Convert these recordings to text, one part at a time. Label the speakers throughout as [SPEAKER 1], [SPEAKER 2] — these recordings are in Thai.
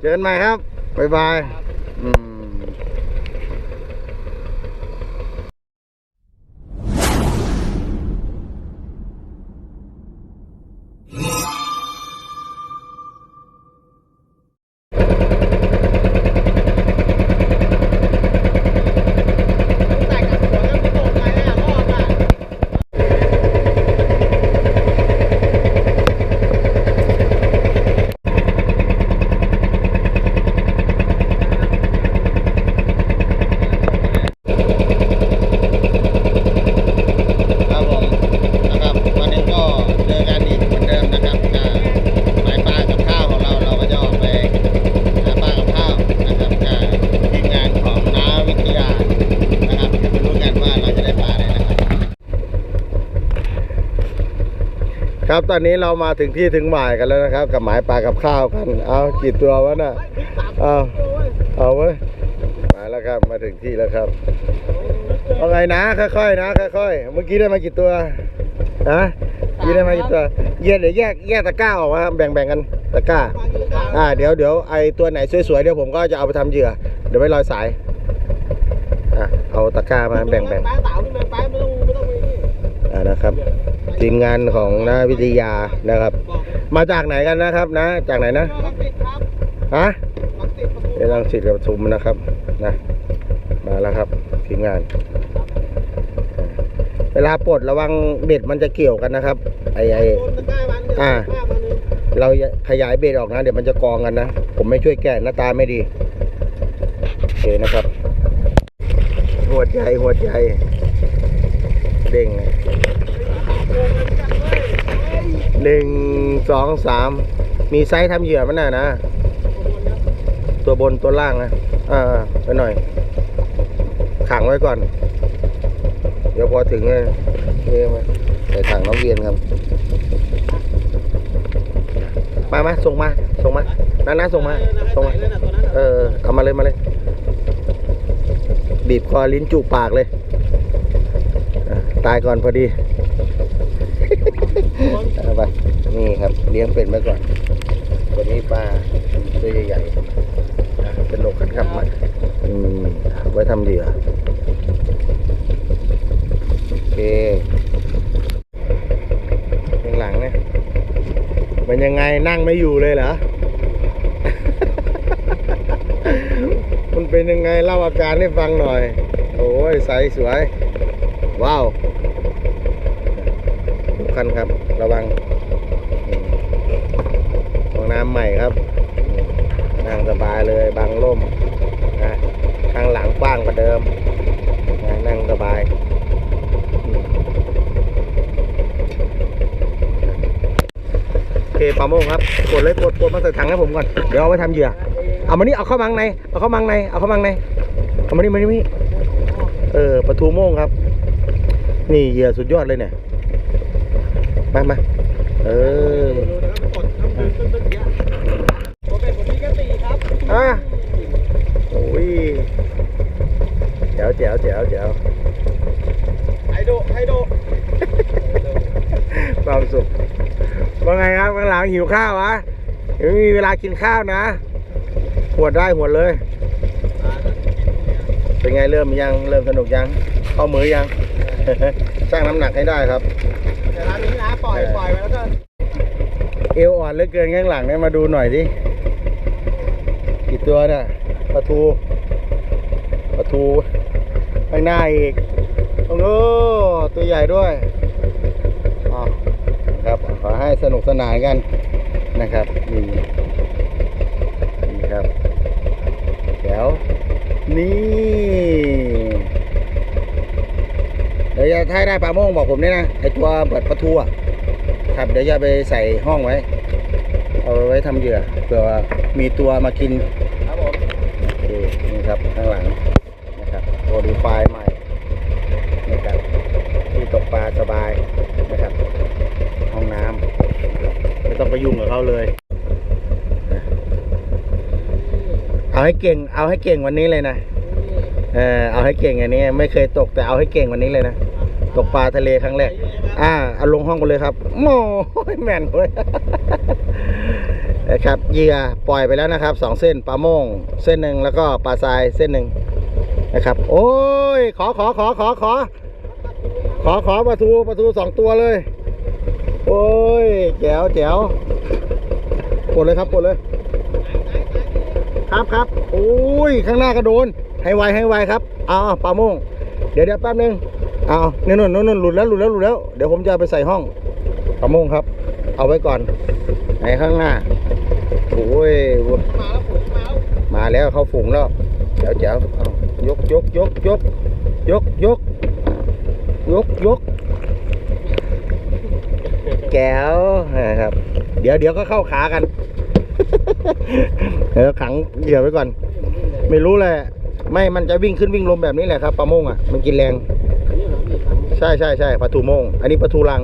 [SPEAKER 1] เจอกันใหม่ครับ บ๊ายบาย อืม
[SPEAKER 2] แต่กับหัวแล้วไม่ตกไปอะรอบอะ
[SPEAKER 1] ครับผมนะครับวันนี้ก็เจอกันอีกเหมือนเดิมนะครับอ่าหมายปลากับข้าวของเราเราก็จะออกไปหาปลากับข้าวนะครับกับทีมงานของน้าวิทยานะครับเดี๋ยวมาลุ้นกันว่าเราจะได้ปลาอะไรนะครับ ครับ ตอนนี้เรามาถึงที่ถึงหมายกันแล้วนะครับ กับหมายปลากับข้าวกัน เอากี่ตัววะน่ะเอาเอาเว้มาแล้วครับมาถึงที่แล้วครับเอาไงนะค่อยๆนะค่อยๆเมื่อกี้ได้มากี่ตัวฮะกี่ได้มากี่ตัวแยกเดี๋ยวแยกแยกตะกร้าออกมาแบ่งๆกันตะกร้า อ่า เดี๋ยวเดี๋ยวไอตัวไหนสวยๆเดี๋ยวผมก็จะเอาไปทำเหยื่อ เดี๋ยวไปลอยสายอะเอาตะกร้ามาแบ่งๆ
[SPEAKER 2] แป๊ะเต่าขึ้นมาแป๊ะไม่ต้องอ่า
[SPEAKER 1] นะครับ ทีมงานของนาวิทยานะครับ มาจากไหนกันนะครับนะ จากไหนนะ
[SPEAKER 2] ลังติดครับ
[SPEAKER 1] ฮะ
[SPEAKER 2] ลังติดประตู
[SPEAKER 1] เอลังสิตกับปทุมนะครับนะมาแล้วครับทีมงาน เวลาปลดระวังเบ็ดมันจะเกี่ยวกันนะครับ ไอไอ้อ่า
[SPEAKER 2] ตะเรา
[SPEAKER 1] ขยายเบ็ดออกนะ เดี๋ยวมันจะกองกันนะ ผมไม่ช่วยแกะหน้าตาไม่ดีโอเคนะครับ หัวใจหัวใจเด้ง หนึ่งสองสามมีไซส์ทำเหยื่อมันน่ะนะ ตัวบนตัวล่างนะอ่าไปหน่อย ขังไว้ก่อน เดี๋ยวพอถึงเลยเรียกมาใส่ถังน้องเวียนครับ มามาส่งมาส่งมาน้าน้าส่งมาส่งมา
[SPEAKER 2] เอ
[SPEAKER 1] อเอามาเลยมาเลย บีบคอลิ้นจุปากเลย ตายก่อนพอดี เอาไป นี่ครับเลี้ยงเป็ดไว้ก่อนตัวนี้ปลาตัวใหญ่ๆอะเป็นหนกกันครับมาอืมไว้ทำเหยื่อโอเคข้างหลังเนี่ยมันยังไงนั่งไม่อยู่เลยเหรอ มันเป็นยังไงเล่าอาการให้ฟังหน่อย โอ้ยใสสวย ว้าวทุกคันครับ ระวังอืม ห้องน้ำใหม่ครับนั่งสบายเลยบางร่มนะข้างหลังกว้างกว่าเดิมนะนั่งสบายโอเคปลาโมงครับกดเลยกดกดมาใส่ถังให้ผมก่อนเดี๋ยวเอาไว้ทำเหยื่อเอามานี่เอาเข้ามังในเอาเข้ามังในเอาเข้ามังในเอามานี่มานี่มานี่เออปลาทูโมงครับ นี่เหยื่อสุดยอดเลยเนี่ยมามาเออ
[SPEAKER 2] ดูนะครับกดน้ำดึงตึ้งตึ้งอย่างเงี้ยตัวเป็นผมมีแค่สี่ครับ
[SPEAKER 1] อะโอ้ยแจ๋วแจ๋วแจ๋วแจ๋ว
[SPEAKER 2] ไฮโดไฮโด
[SPEAKER 1] ความสุขว่าไงครับข้างหลังหิวข้าววะเดี๋ยวไม่มีเวลากินข้าวนะหวดได้หวดเลย เป็นไงเริ่มยังเริ่มสนุกยังเข้ามือยังชั่งน้ำหนักให้ได้ครับ
[SPEAKER 2] แต่ร้านนี้นะปล่อยปล่อยไปแล้วก็
[SPEAKER 1] เอวอ่อนเหลือเกินข้างหลังเนี่ยมาดูหน่อยดิกี่ตัวเนี่ยปลาทูปลาทู ข้างหน้าอีกโอ้โหตัวใหญ่ด้วยอ๋อครับขอให้สนุกสนานกันนะครับนี่นี่ครับแถวนี่เดี๋ยวจะถ้าได้ปลาโม่งบอกผมด้วยนะไอตัวเปิดปลาทูครับเดี๋ยวจะไปใส่ห้องไว้ เอาไว้ทำเหยื่อเผื่อว่ามีตัวมากิน
[SPEAKER 2] ครับผม
[SPEAKER 1] โอเคนี่ครับข้างหลังนะครับโมดิฟายใหม่นะครับที่ตกปลาสบายนะครับ ห้องน้ำไม่ต้องไปยุ่งกับ เขาเลยนะเอาให้เก่ง เอาให้เก่งวันนี้เลยนะ เออเอาให้เก่งอันนี้ ไม่เคยตกแต่เอาให้เก่งวันนี้เลยนะ ตกปลาทะเลครั้งแรก อ่าเอาลงห้องกันเลยครับโอ้ยแม่นเลยนะครับเหยื่อปล่อยไปแล้วนะครับสองเส้นปลาโม่งเส้นหนึ่งแล้วก็ปลาทรายเส้นหนึ่งนะครับ โอ้ย ขอขอขอขอขอ ขอขอปลาทูปลาทูสองตัวเลย โอ้ยแจ๋วแจ๋วก ดเลยครับกดเลย ครับครับโอ้ยข้างหน้าก็โดน ให้ไวให้ไวครับเอาปลาโมงเดี๋ยวเดี๋ยวแป๊บนึงเอาเนี่ยนู่นนู่นนู่นหลุดแล้วหลุดแล้วหลุดแล้วเดี๋ยวผมจะไปใส่ห้องปลาโมงครับ เอาไว้ก่อนไหนข้างหน้าโอ้ย
[SPEAKER 2] มาแล้วมาแล้ว
[SPEAKER 1] มาแล้วเข้าฝูงแล้วเดี๋ยวเจ๋วเอายกยกยกยกยกยกยกยกแก้วนะครับ เดี๋ยวเดี๋ยวก็เข้าขากัน เดี๋ยวขังเหยื่อไว้ก่อน ไม่รู้แหละไม่มันจะวิ่งขึ้นวิ่งลงแบบนี้แหละครับปลาโมงอะมันกินแรง
[SPEAKER 2] นี่เหรอมีครับ
[SPEAKER 1] ใช่ใช่ใช่ปลาทูโมง อันนี้ปลาทูลัง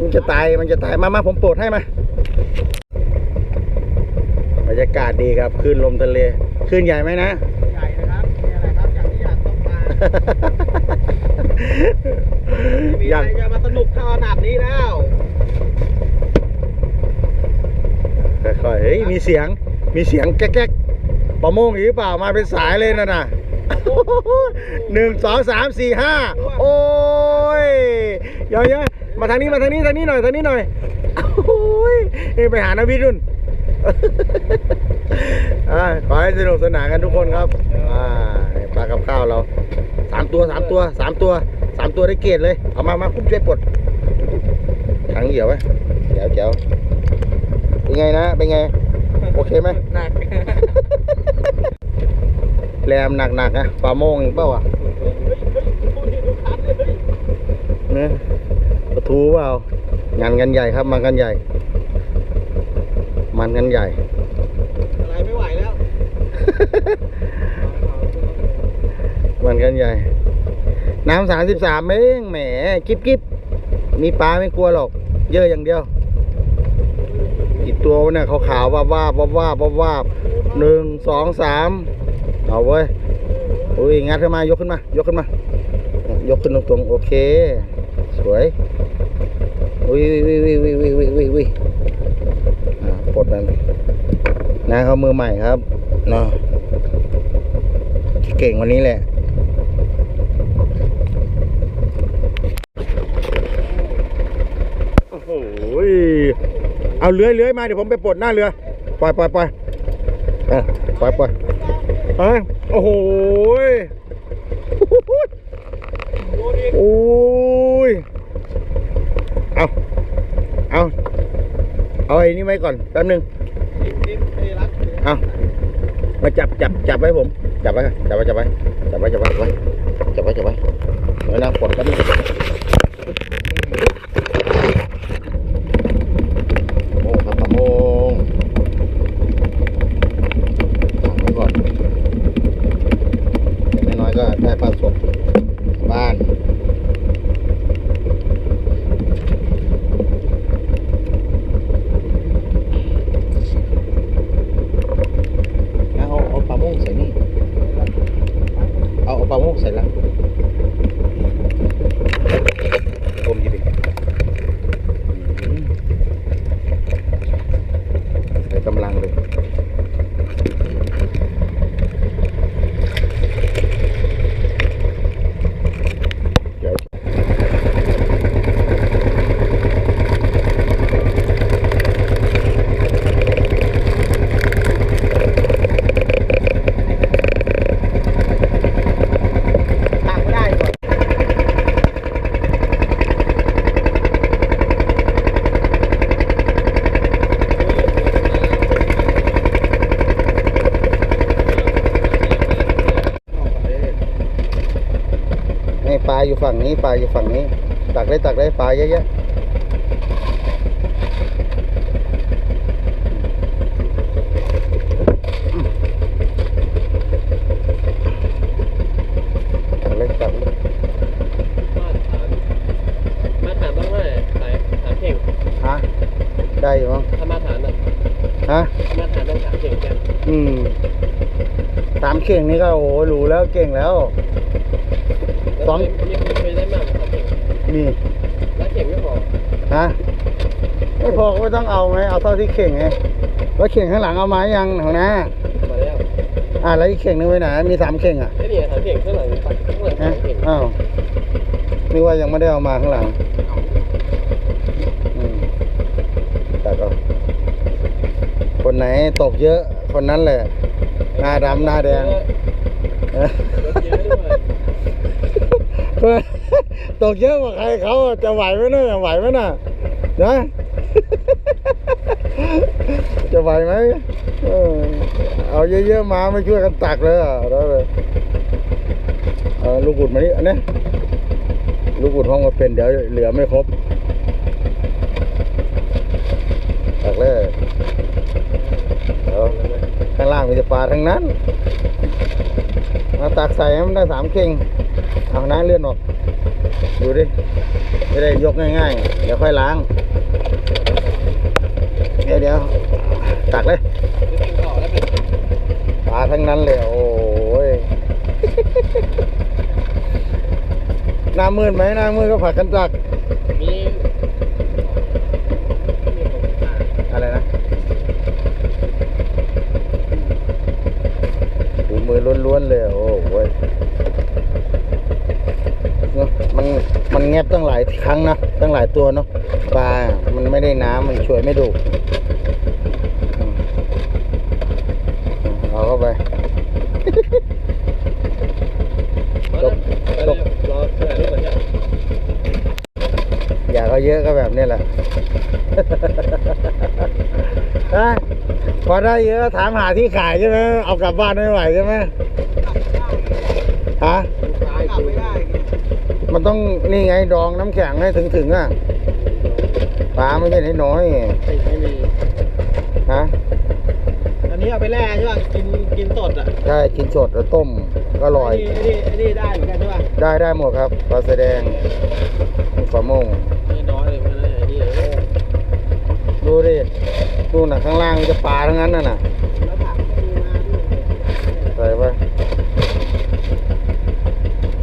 [SPEAKER 1] มันจะตายมันจะตายมามาผมโปรดให้มาบรรยากาศดีครับคลื่นลมทะเลคลื่นใหญ่ไหมนะ
[SPEAKER 2] ใหญ่นะครับนี่อะไรครับอย่างที่อยากตกปลาไม่มี
[SPEAKER 1] อ
[SPEAKER 2] อะ
[SPEAKER 1] ยาก
[SPEAKER 2] ไรจะมาสนุกเท่าขนาดนี้แล้ว
[SPEAKER 1] ค่อยๆเฮ้ยมีเสียงมีเสียงแก๊กๆปลาโมงอีกหรือเปล่ามาเป็นสายเลยนะน่ะหนึ่งสองสามสี่ห้าโอ้ยเยวเดี๋ยมาทางนี้มาทางนี้ทางนี้หน่อยทางนี้หน่อยโอ้ยไปหานาวิทย์นุ่นขอให้สนุกสนานกันทุกคนครับอ่าปลากับข้าวเราสามตัวสามตัวสามตัวสามตัวได้เกรดเลย เอามามาคุ้มช่วยปลดถังเหยียวไว้เจ๋วเจ๋ว เป็นไงนะ เป็นไง โอเคไหม
[SPEAKER 2] หนัก
[SPEAKER 1] แรมหนักๆนะปลาโมงอีกเปล่าวะ
[SPEAKER 2] เฮ้ยเฮ้ยพูดนี่ดูคันเลยเฮ้ย
[SPEAKER 1] เนี่ยปลาทูเปล่างานกันใหญ่ครับมันกันใหญ่ มันกันใหญ่
[SPEAKER 2] อะไรไม่ไหวแล้ว
[SPEAKER 1] มันกันใหญ่ น้ำสามสิบสามเองแหมกิ๊บกิ๊บมีปลาไม่กลัวหรอก เยอะอย่างเดียว กี่ตัววะเนี่ยขาวๆวาบว่าบว่าบว่าบว่าบว่าบหนึ่งสองสามเอาเว้ยอุ้ยงัดขึ้นมายกขึ้นมายกขึ้นมายกขึ้นตรงๆโอเคสวยอุ้ยวิววิววิววิววิววิววิอ่าปลดมันนะเขามือใหม่ครับเนาะเก่งวันนี้แหละโอ้โห เอาเลื้อยเลื้อยมาเดี๋ยวผมไปปลดหน้าเรือปล่อยปล่อยปล่อยอะปล่อยปล่อยเอ้ยโอ้โหย
[SPEAKER 2] ดูดิ
[SPEAKER 1] โอ้ยเอาเอาเอาไอ้นี่ไว้ก่อนแป๊บนึง
[SPEAKER 2] เอา
[SPEAKER 1] มาจับจับจับไว้ผม จับไว้จับไว้จับไว้จับไว้จับไว้จับไว้จับไว้จับไว้เดี๋ยวนะปลดกันงโอ้ครับปะโมงเอาไว้ก่อนอย่างน้อยๆก็ได้ปลาสดบ้าน เอาเอาปลาโม่งใส่นี่ เอาเอาปลาโม่งใส่ละกลมดีดิอืมใส่กำลังเลย เดี๋ยว
[SPEAKER 2] ตักไม่ได้ก่อน
[SPEAKER 1] นี่ปลา อยู่ฝั่งนี้ปลาอยู่ฝั่งนี้ ตักได้ตักได้ปลาเยอะๆตักเลยตักเลย
[SPEAKER 2] มาถามบ้างว่าสายถามเข่ง
[SPEAKER 1] ฮะได้อยู่มั้ง
[SPEAKER 2] ถ้ามาถามน่ะ
[SPEAKER 1] ฮะ
[SPEAKER 2] มาถามต้องถามเข่งกัน
[SPEAKER 1] อืมสามเข่งนี่ก็โอ้โหรู้แล้วเก่งแล้ว สอง
[SPEAKER 2] มีมีได้มากกว่าเข่ง
[SPEAKER 1] มี
[SPEAKER 2] แล้วเข่งไม่พอ
[SPEAKER 1] ฮะไม่พอก็ไม่ต้องเอาไงเอาเท่าที่เข่งไงแล้วเข่งข้างหลังเอามายังของน้า
[SPEAKER 2] มาแล้ว
[SPEAKER 1] อ่าแล้วอีกเข่งนึงไว้ไหนมีสามเข่งอะ
[SPEAKER 2] ไอ้เนี่ยถามเข่งข้างหลังข้างหลัง
[SPEAKER 1] ฮะ
[SPEAKER 2] เข่ง
[SPEAKER 1] อ้าวนึกว่ายังไม่ได้เอามาข้างหลังอืมแต่ก็คนไหนตกเยอะคนนั้นแหละหน้าดำหน้าแดงเอ้ย
[SPEAKER 2] รถเยอะด้วย
[SPEAKER 1] ตกเยอะกว่าใครเขาจะไหวไหมน่ะไหวไหมน่ะนะ จะไหวไหมเออเอาเยอะๆมาไม่ช่วยกันตักเลยอะแล้วเลยเอาลูกกุดมานี่อันนี้ลูกกุดห้องก็เป็นเดี๋ยวเหลือไม่ครบตักเลยข้างล่างมีแต่ปลาทั้งนั้น มาตักใส่ให้มันได้สามเข่ง เอาน้าเลื่อนออก ดูดิจะได้ยกง่ายๆ เดี๋ยวค่อยล้าง เดี๋ยวเดี๋ยวตักเลย
[SPEAKER 2] ป
[SPEAKER 1] ลาทั้งนั้นเลยโอ้ยหน้ามืดไหมหน้ามืดก็ผัดกันตัก
[SPEAKER 2] มีมีของตา
[SPEAKER 1] อะไรนะดูมือล้วนๆเลย โอ้โหยเนอะมันมัน แงบตั้งหลายครั้งนะตั้งหลายตัวเนาะปลา มันไม่ได้น้ำมันช่วยไม่ดูอืมเอาเข้าไป
[SPEAKER 2] จบจบรอเสื้อนี่ก่อนจ้ะ
[SPEAKER 1] อยากเอาเยอะก็แบบนี้แหละฮะพอได้เยอะถามหาที่ขายใช่ไหมเอากลับบ้านไม่ไหวใช่ไหมฮะ
[SPEAKER 2] กลับไม่ได้
[SPEAKER 1] มันต้องนี่ไงดองน้ำแข็งให้ถึงถึงๆอะปลาไม่ใช่น้อยๆ
[SPEAKER 2] ไม่มี
[SPEAKER 1] ฮะ
[SPEAKER 2] อันนี้เอาไปแล่ใช่ป่ะกินกินสดอะ
[SPEAKER 1] ใช่กินสดแล้วต้มก็อร่อย
[SPEAKER 2] ไอ้นี่ไอ้นี่ได้เหมือนกันใช่ป่ะ
[SPEAKER 1] ได้ได้หมดครับปลาแสดงฝาโมง
[SPEAKER 2] ไม่น้อยเลยเพราะนั้นไอ้นี่เออ
[SPEAKER 1] ดูดิดูน่ะข้างล่างมีแต่ปลาทั้งนั้นน่ะน่ะ
[SPEAKER 2] แล้วผักก็มีมาด้วย
[SPEAKER 1] ใส่ไป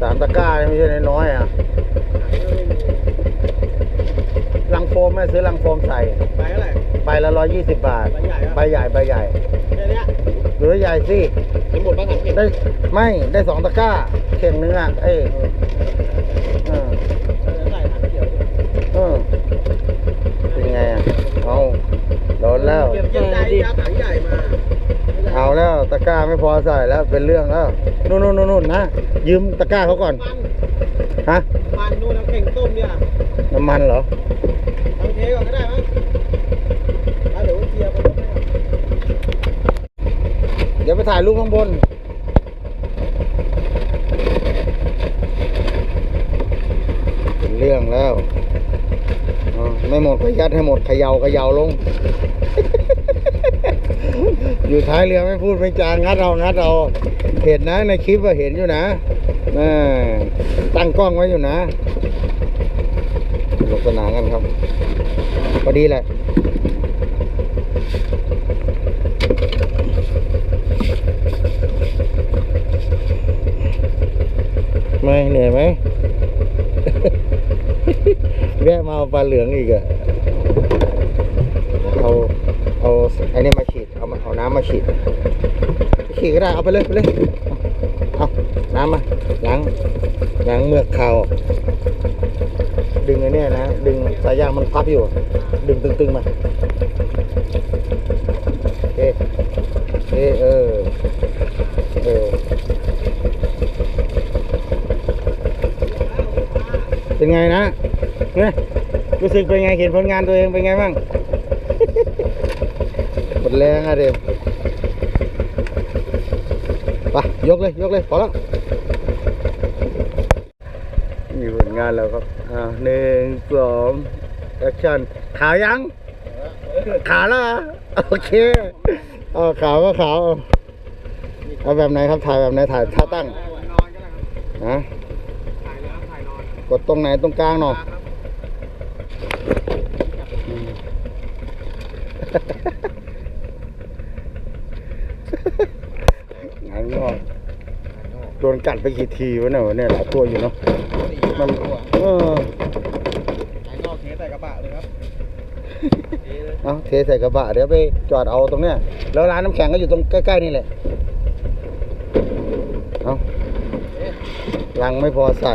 [SPEAKER 1] สาม ตะกร้าไม่ใช่น้อยๆอะลังโฟมแม่ซื้อลังโฟมใส่
[SPEAKER 2] ไปเท่าไหร่
[SPEAKER 1] ใบละร้อยยี่สิบบาท
[SPEAKER 2] ใบใหญ่ครับ
[SPEAKER 1] ใบใหญ่ใบใหญ่
[SPEAKER 2] แค่เนี้ย
[SPEAKER 1] หรือใหญ่สิ
[SPEAKER 2] ถึงหมดบ้างครับเข่ง
[SPEAKER 1] ได้ไม่ได้สองตะกร้าเข่งเนื้อะเอ้ยเออ
[SPEAKER 2] ใส่ถังเขียว
[SPEAKER 1] เออเป็นไงอะเอาโดนแล้ว
[SPEAKER 2] เก็บใจดีเอาถังใหญ่มา
[SPEAKER 1] เอาแล้วตะกร้าไม่พอใส่แล้วเป็นเรื่องแล้วนู่นนู่นนู่นนู่นนะยืมตะกร้าเขาก่อน
[SPEAKER 2] มัน
[SPEAKER 1] ฮะ
[SPEAKER 2] มันนู่นเอาเข่งต้มเนี่ย
[SPEAKER 1] น้ำมันเหรอ
[SPEAKER 2] เอาเทก่อนก็ได้มั้งเอาเดี๋ยวเคลียร์ไปรถให้
[SPEAKER 1] เดี๋ยวไปถ่ายรูปข้างบนเป็นเรื่องแล้วอ๋อไม่หมดก็ยัดให้หมดเขยาเขยาลง อยู่ท้ายเรือไม่พูดไม่จางัดเอางัดเอาเห็นนะในคลิปว่าเห็นอยู่นะน่ตั้งกล้องไว้อยู่นะสนุกสนานกันครับพอดีแหละไม่เหนื่อยไหมแวะมาเอาปลาเหลืองอีกอะเอา เอาไอ้นี่มา น้ำมาฉีดฉีดก็ได้เอาไปเลยไปเลยเอาน้ำมาล้างล้างเมือกเขาดึงไอ้นี่นะดึงสายยางมันพับอยู่ ดึงตึงๆมาโอเคโอเออเออเป็นไงนะเนี่ยรู้สึกเป็นไงเห็นผลงานตัวเองเป็นไงบ้างหมดแรงอะเด็มไป ยกเลย ยกเลยพอแล้วมีผลงานแล้วครับอ่าหนึ่งสองแอคชั่นขาวยัง ขาวแล้วเหรอโอเคเอาขาวก็ขาวเอาเอาแบบไหนครับถ่ายแบบไหนถ่ายท่าตั้ง
[SPEAKER 2] นอนก็ได้ครับ
[SPEAKER 1] ฮะ
[SPEAKER 2] ถ่ายแล้วถ่ายนอน
[SPEAKER 1] กดตรงไหนตรงกลางเนาะ
[SPEAKER 2] ครับ
[SPEAKER 1] งานงอกโด นกัดไปกี่ทีวะเนี่ยวันเนี่ยหลายตัวอยู่เนาะ
[SPEAKER 2] สี่
[SPEAKER 1] มั
[SPEAKER 2] ห้าน ตัว
[SPEAKER 1] เออ
[SPEAKER 2] ไอ้นอกเทใส่กระบะเลยครับ เทเลย
[SPEAKER 1] เอาเทใส่กระบะเดี๋ยวไปจอดเอาตรงเนี้ยแล้วร้านน้ำแข็งก็อยู่ตรงใกล้ๆนี่แหละเอาลังไม่พอใส่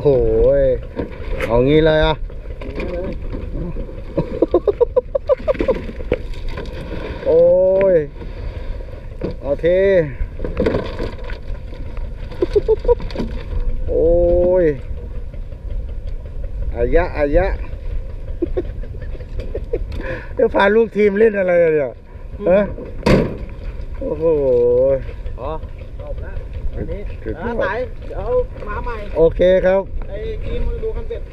[SPEAKER 1] โอ้ยเอางี้เลยอะ โอ้ย เอาเท โอ้ยอายะอายะเดี๋ยวพาลูกทีมเล่นอะไรอะเนี่ยฮะโอ้โห
[SPEAKER 2] อ๋อจบแล้ววันนี้
[SPEAKER 1] สุดยอด
[SPEAKER 2] อ่าสายเดี๋ยวมาใหม่
[SPEAKER 1] โอเคครับ
[SPEAKER 2] ไอ้กีมมึงดูคอนเซ็ปต์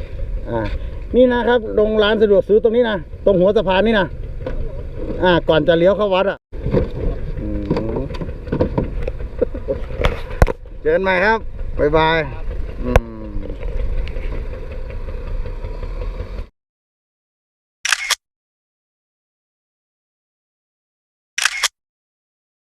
[SPEAKER 1] อ่า นี่นะครับตรงร้านสะดวกซื้อตรงนี้นะ ตรงหัวสะพานนี่นะ อ่า ก่อนจะเลี้ยวเข้าวัดอะ เจอกันใหม่ครับ บ๊ายบาย